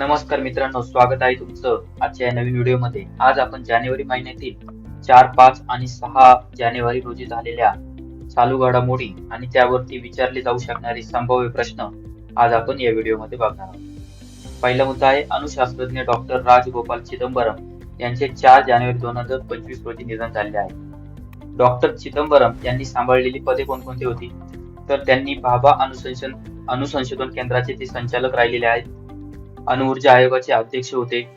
नमस्कार मित्रांनो स्वागत आहे तुमचं आजच्या या नवीन व्हिडिओमध्ये. आज आपण जानेवारी महिन्यातील चार पाच आणि सहा जानेवारी रोजी झालेल्या चालू घडामोडी आणि त्यावरती विचारले जाऊ शकणारे संभाव्य प्रश्न आज आपण या व्हिडिओमध्ये बघणार आहोत. पहिला मुद्दा आहे अणुशास्त्रज्ञ डॉक्टर राजगोपाल चिदंबरम यांचे चार जानेवारी दोन हजार पंचवीस रोजी निधन झाले आहे. डॉक्टर चिदंबरम यांनी सांभाळलेली पदे कोणकोणती होती? तर त्यांनी भाभा अनुसंशोधन अनुसंशोधन केंद्राचे ते संचालक राहिलेले आहेत. अणुऊर्जा आयोगाचे अध्यक्ष होते.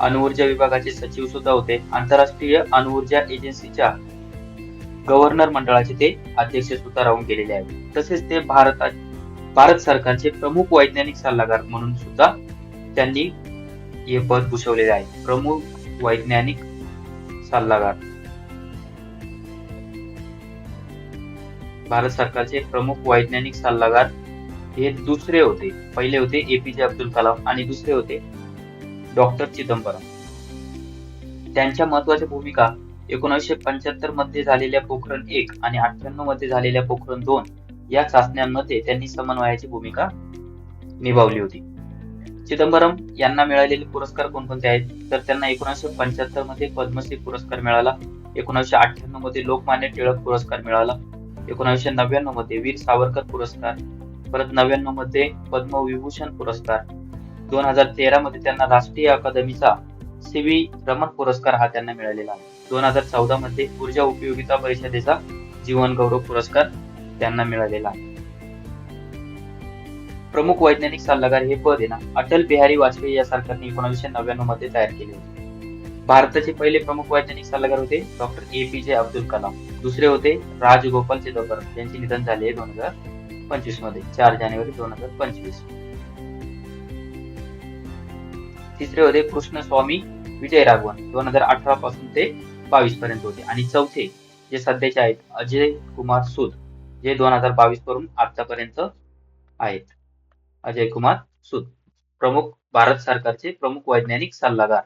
अणुऊर्जा विभागाचे सचिव सुद्धा होते. आंतरराष्ट्रीय अणुऊर्जा एजन्सीच्या गव्हर्नर मंडळाचे ते अध्यक्ष सुद्धा राहून गेलेले आहेत. तसेच ते भारतात भारत सरकारचे प्रमुख वैज्ञानिक सल्लागार म्हणून सुद्धा त्यांनी हे पद भूषवलेले आहे. प्रमुख वैज्ञानिक सल्लागार. भारत सरकारचे प्रमुख वैज्ञानिक सल्लागार हे दुसरे होते. पहिले होते एपीजे अब्दुल कलाम आणि दुसरे होते डॉक्टर चिदंबरम. त्यांच्या महत्त्वाच्या भूमिका एकोणीसशे पंच्याहत्तरमध्ये झालेल्या पोखरण एक आणि अठ्ठ्याण्णवमध्ये झालेल्या पोखरण दोन या चाचण्यांमध्ये त्यांनी समन्वयाची भूमिका निभावली होती. चिदंबरम यांना मिळालेले पुरस्कार कोणकोणते आहेत? तर त्यांना एकोणीसशे पंच्याहत्तरमध्ये पद्मश्री पुरस्कार मिळाला. एकोणीसशे अठ्ठ्याण्णवमध्ये लोकमान्य टिळक पुरस्कार मिळाला. एकोणीसशे नव्याण्णवमध्ये वीर सावरकर पुरस्कार परत नव्याण्णवमध्ये पद्मविभूषण पुरस्कार. दोन हजार तेरा मध्ये त्यांना राष्ट्रीय अकादमीचा सी व्ही रमन पुरस्कार हा त्यांना मिळालेला. आहे दोन हजार चौदा मध्ये ऊर्जा उपयोगिता परिषदेचा जीवन गौरव पुरस्कार त्यांना मिळालेला. आहे प्रमुख वैज्ञानिक सल्लागार हे पद आहे ना अटल बिहारी वाजपेयी या सरकारने एकोणीसशे नव्याण्णवमध्ये तयार केले होते. भारताचे पहिले प्रमुख वैज्ञानिक सल्लागार होते डॉक्टर ए पी जे अब्दुल कलाम. दुसरे होते राजगोपाल चिदंबरम. यांचे निधन झाले दोन हजार पंचवीसमध्ये चार जानेवारी दोन हजार पंचवीस. तिसरे होते कृष्ण स्वामी विजय राघवन दोन हजार अठरा पासून ते बावीस पर्यंत होते. आणि चौथे जे सध्याचे आहेत अजय कुमार सूद जे दोन हजार बावीस वरून आतापर्यंत आहेत. अजय कुमार सूद प्रमुख भारत सरकारचे प्रमुख वैज्ञानिक सल्लागार.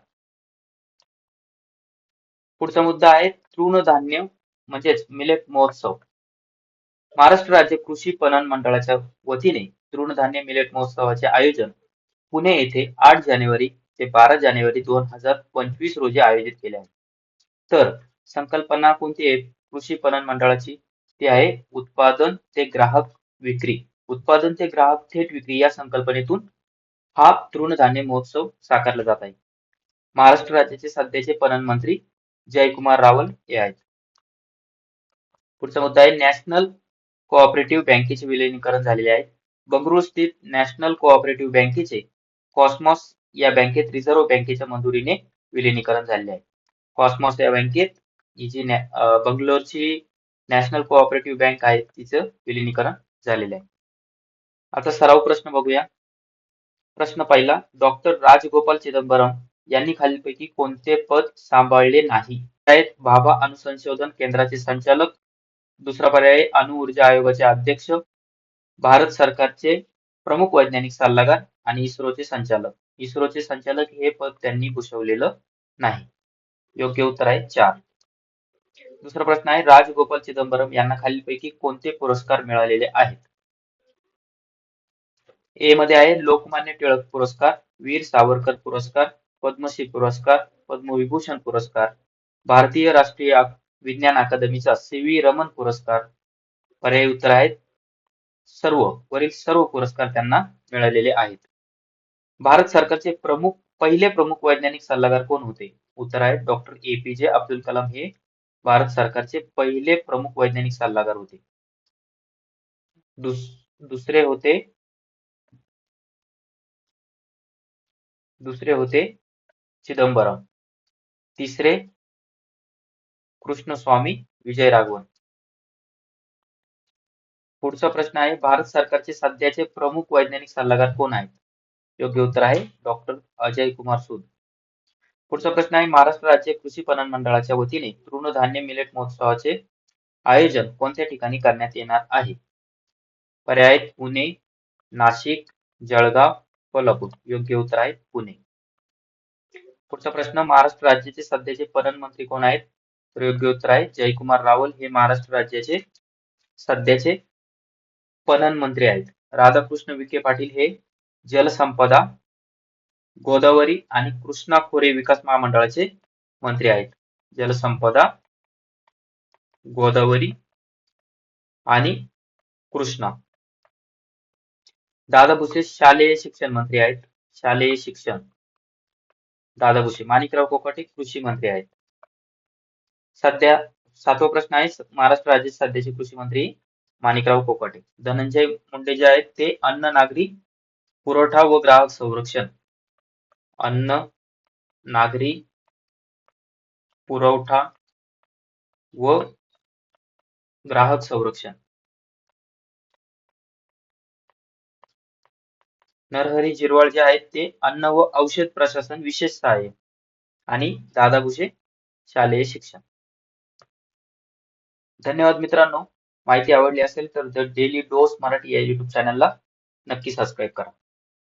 पुढचा मुद्दा आहे तृणधान्य म्हणजेच मिलेट महोत्सव. महाराष्ट्र राज्य कृषी पणन मंडळाच्या वतीने तृणधान्य मिलेट महोत्सवाचे आयोजन पुणे येथे आठ जानेवारी ते बारा जानेवारी दोन हजार पंचवीस रोजी आयोजित केले आहे. तर संकल्पना कोणती आहे? कृषी पणन मंडळाची ती आहे उत्पादन ते ग्राहक विक्री. उत्पादन ते ग्राहक थेट विक्री या संकल्पनेतून हा तृणधान्य महोत्सव साकारला जात आहे. महाराष्ट्र राज्याचे सध्याचे पणन मंत्री जयकुमार रावल हे आहेत. पुढचा मुद्दा आहे नॅशनल कोऑपरेटिव्ह बँकेचे विलिनीकरण झालेले आहे. बंगळुरू स्थित नॅशनल कोऑपरेटिव्ह बँकेचे कॉस्मॉस या बँकेत रिझर्व्ह बँकेच्या मंजुरीने विलिनीकरण झालेले आहे. कॉस्मॉस या बँकेत ही जी बंगलोरची नॅशनल कोऑपरेटिव्ह बँक आहे तिचं विलिनीकरण झालेलं आहे. आता सराव प्रश्न बघूया. प्रश्न पहिला डॉक्टर राजगोपाल चिदंबरम यांनी खालीलपैकी कोणते पद सांभाळले नाही? आहेत भाभा अनुसंशोधन केंद्राचे संचालक दुसरा पर्याय अणु ऊर्जा आयोगाचे अध्यक्ष भारत सरकारचे प्रमुख वैज्ञानिक सल्लागार आणि इस्रोचे संचालक. इस्रोचे संचालक हे पद त्यांनी भूषवलेलं नाही. योग्य उत्तर आहे चार. दुसरा प्रश्न आहे राजगोपाल चिदंबरम यांना खालीलपैकी कोणते पुरस्कार मिळालेले आहेत? ए मध्ये आहे लोकमान्य टिळक पुरस्कार वीर सावरकर पुरस्कार पद्मश्री पुरस्कार पद्मविभूषण पुरस्कार भारतीय राष्ट्रीय विज्ञान अकादमीचा सी व्ही रमन पुरस्कार पर्यायी उत्तर आहेत. सर्व वरील सर्व पुरस्कार त्यांना मिळालेले आहेत. भारत सरकारचे प्रमुख पहिले प्रमुख वैज्ञानिक सल्लागार कोण होते? उत्तर आहे डॉक्टर ए. पी. जे. अब्दुल कलाम हे भारत सरकारचे पहिले प्रमुख वैज्ञानिक सल्लागार होते. दुस, दुसरे होते दुसरे होते चिदंबरम. तिसरे कृष्णस्वामी विजय राघवन. पुढचा प्रश्न आहे भारत सरकारचे सध्याचे प्रमुख वैज्ञानिक सल्लागार कोण आहेत? योग्य उत्तर आहे डॉक्टर अजय कुमार सूद. पुढचा प्रश्न आहे महाराष्ट्र राज्य कृषी पणन मंडळाच्या वतीने तृणधान्य मिलेट महोत्सवाचे आयोजन कोणत्या ठिकाणी करण्यात येणार आहे? पर्याय पुणे नाशिक जळगाव कोल्हापूर. योग्य उत्तर आहे पुणे. पुढचा प्रश्न महाराष्ट्र राज्याचे सध्याचे पणन मंत्री कोण आहेत? प्रयोगोत्तराय जयकुमार रावल हे महाराष्ट्र राज्याचे सध्याचे पणन मंत्री आहेत. राधाकृष्ण विखे पाटील हे जलसंपदा गोदावरी आणि कृष्णा खोरे विकास महामंडळाचे मंत्री आहेत. जलसंपदा गोदावरी आणि कृष्णा. दादा भुसे शालेय शिक्षण मंत्री आहेत. शालेय शिक्षण. दादा भुसे माणिकराव कोकाटे कृषी मंत्री आहेत. सध्या सातवा प्रश्न आहे महाराष्ट्र राज्याचे सध्याचे कृषी मंत्री माणिकराव कोकाटे. धनंजय मुंडे जे आहेत ते अन्न नागरी पुरवठा व ग्राहक संरक्षण. अन्न नागरी पुरवठा व ग्राहक संरक्षण. नरहरी जिरवाळ जे आहेत ते अन्न व औषध प्रशासन विशेष सहाय्य आणि दादा भुसे शालेय शिक्षण. धन्यवाद मित्रांनो. माहिती आवडली असेल तर द डेली डोस मराठी या युट्यूब चॅनलला नक्की सबस्क्राईब करा.